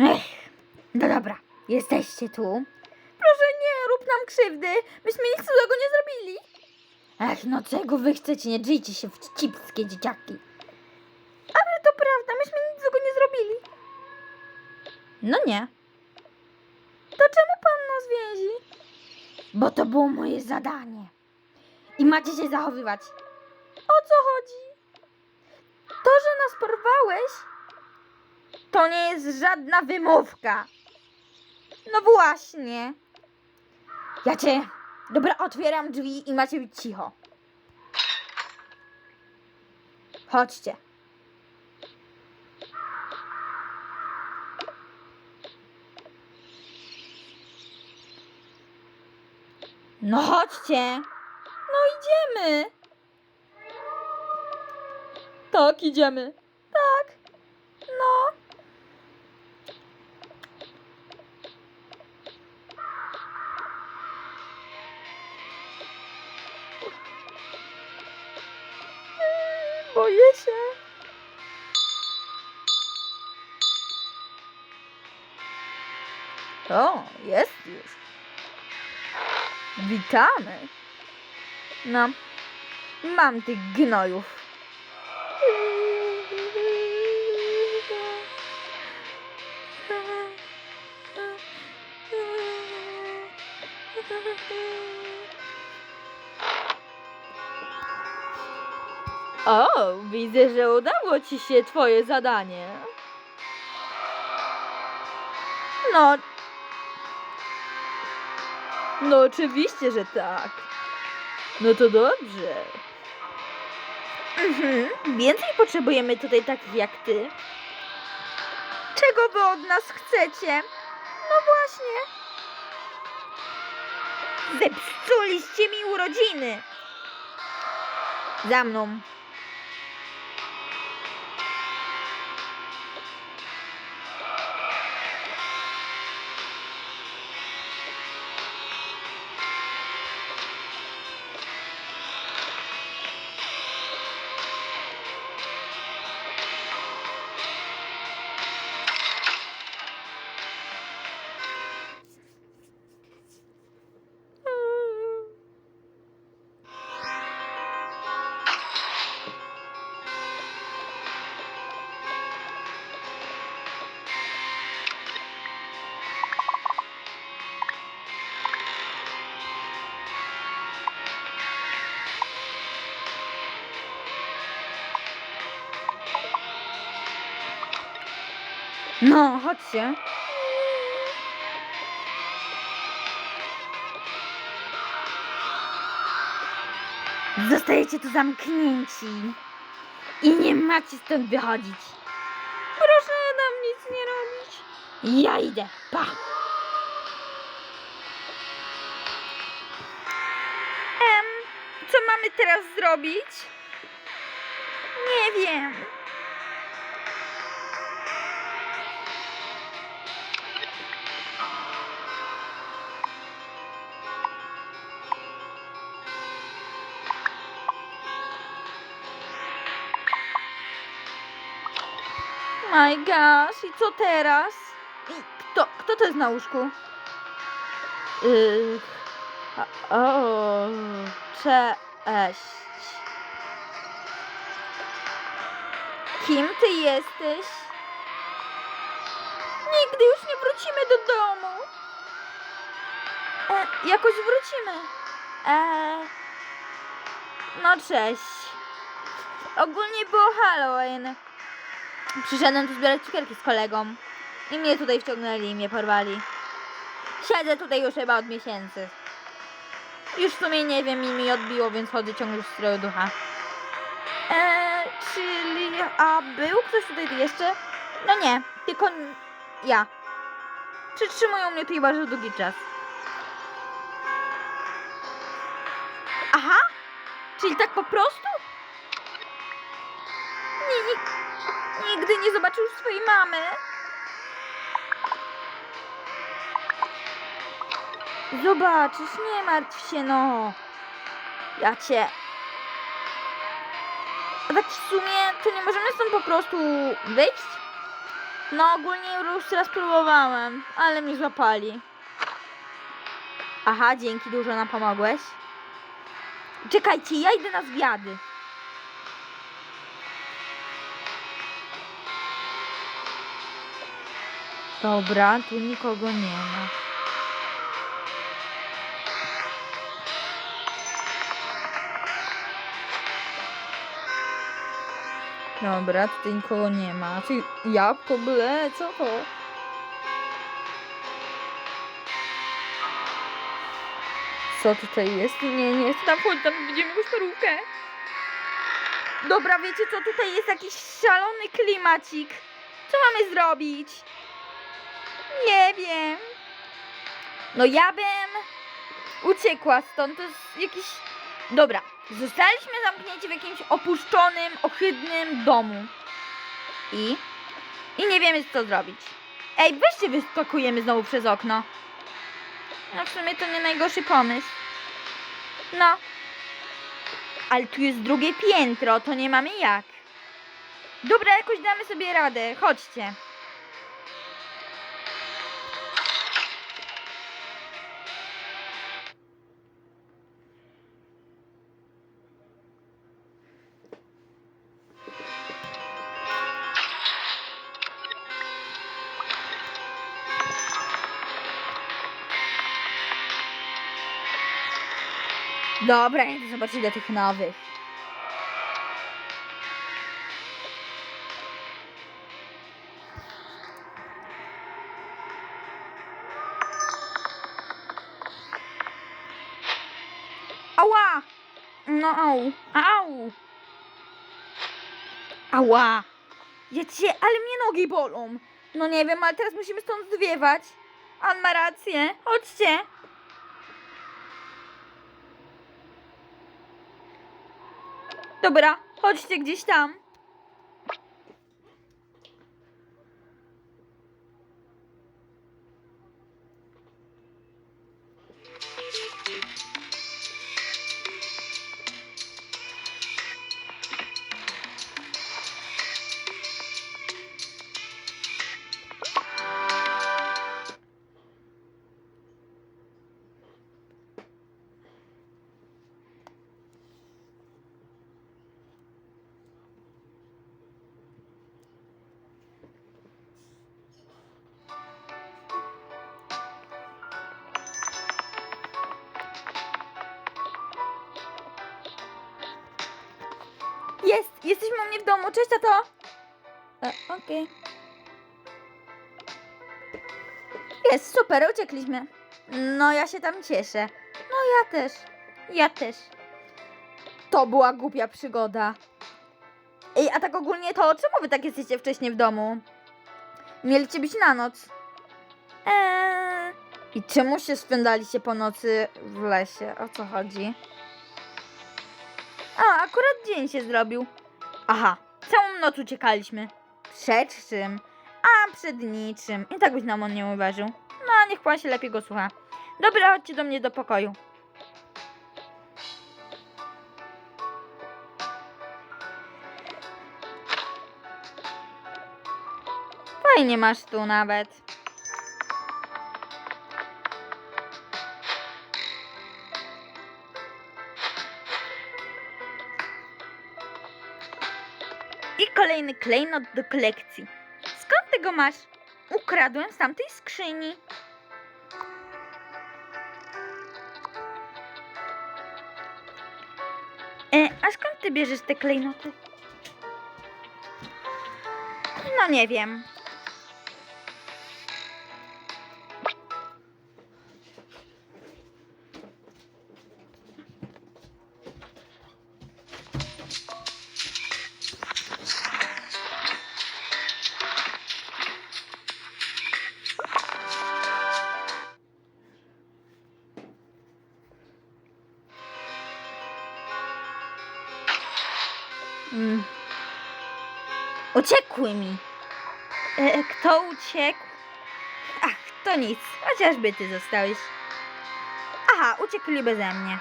Ech, no dobra, jesteście tu. Proszę nie, rób nam krzywdy. Myśmy nic złego nie zrobili. Ech, no czego wy chcecie? Nie drzijcie się w cipskie dzieciaki. Ale to prawda, myśmy nic złego nie zrobili. No nie. To czemu pan nas więzi? Bo to było moje zadanie. I macie się zachowywać. O co chodzi? To, że nas porwałeś, to nie jest żadna wymówka. No właśnie. Ja cię. Dobra, otwieram drzwi i macie być cicho. Chodźcie. No chodźcie. No idziemy. Tak, idziemy. O, jest już. Witamy. No, mam tych gnojów. O, widzę, że udało ci się twoje zadanie. No. No oczywiście, że tak. No to dobrze. Mhm. Więcej potrzebujemy tutaj takich jak ty. Czego wy od nas chcecie? No właśnie. Zepsuliście mi urodziny. Za mną. No, chodźcie. Zostajecie tu zamknięci. I nie macie stąd wychodzić. Proszę nam nic nie robić. Ja idę. Pa. Em, co mamy teraz zrobić? Nie wiem. My gosh, i co teraz? I kto, kto to jest na łóżku? Yy, o, cześć. Kim ty jesteś? Nigdy już nie wrócimy do domu. E, jakoś wrócimy. E, no cześć. Ogólnie było Halloween. Przyszedłem tu zbierać cukierki z kolegą. I mnie tutaj wciągnęli i mnie porwali. Siedzę tutaj już chyba od miesięcy. Już w sumie nie wiem i mi odbiło, więc chodzę ciągle w stroju ducha. Eee, czyli... A był ktoś tutaj jeszcze? No nie, tylko ja. Przytrzymują mnie tutaj bardzo długi czas. Aha! Czyli tak po prostu? Nie, nie, Nigdy nie zobaczył swojej mamy. Zobaczysz, nie martw się, no. Ja cię. A tak w sumie, to nie możemy stąd po prostu wyjść? No ogólnie już raz próbowałem, ale mnie złapali. Aha, dzięki, dużo nam pomogłeś. Czekajcie, ja idę na zwiady. Dobra, tu nikogo nie ma. Dobra, tutaj nikogo nie ma. Czy jabłko ble, co to? Co tutaj jest? Nie, nie, chcę tam wchodzić, tam widzimy jakąś starówkę. Dobra, wiecie co, tutaj jest jakiś szalony klimacik. Co mamy zrobić? Nie wiem. No ja bym uciekła stąd, to jest jakiś... Dobra, zostaliśmy zamknięci w jakimś opuszczonym, ohydnym domu. I? I nie wiemy co zrobić. Ej, weźcie wyskakujemy znowu przez okno. No w sumie to nie najgorszy pomysł. No. Ale tu jest drugie piętro, to nie mamy jak. Dobra, jakoś damy sobie radę. Chodźcie. Dobra, idę zobaczyć do tych nowych. Ała! No au, au! Ała! Ja cię, ale mnie nogi bolą. No nie wiem, ale teraz musimy stąd zwiewać. On ma rację. Chodźcie. Dobra, chodźcie gdzieś tam. Jest, jesteśmy u mnie w domu. Cześć, tato. E, Okej. Jest, super, uciekliśmy. No, ja się tam cieszę. No, ja też. Ja też. To była głupia przygoda. Ej, a tak ogólnie to czemu wy tak jesteście wcześnie w domu? Mieliście być na noc. Eee. I czemu się spędzaliście po nocy w lesie? O co chodzi? A, akurat dzień się zrobił. Aha, całą noc uciekaliśmy. Przed czym? A, przed niczym. I tak byś nam on nie uważał. No, niech pan się lepiej go słucha. Dobra, chodźcie do mnie do pokoju. Fajnie masz tu nawet. Kolejny klejnot do kolekcji. Skąd tego masz? Ukradłem z tamtej skrzyni. E, a skąd ty bierzesz te klejnoty? No nie wiem. Mm. Uciekły mi. E, kto uciekł? Ach, to nic. Chociażby ty zostałeś. Aha, uciekli beze mnie.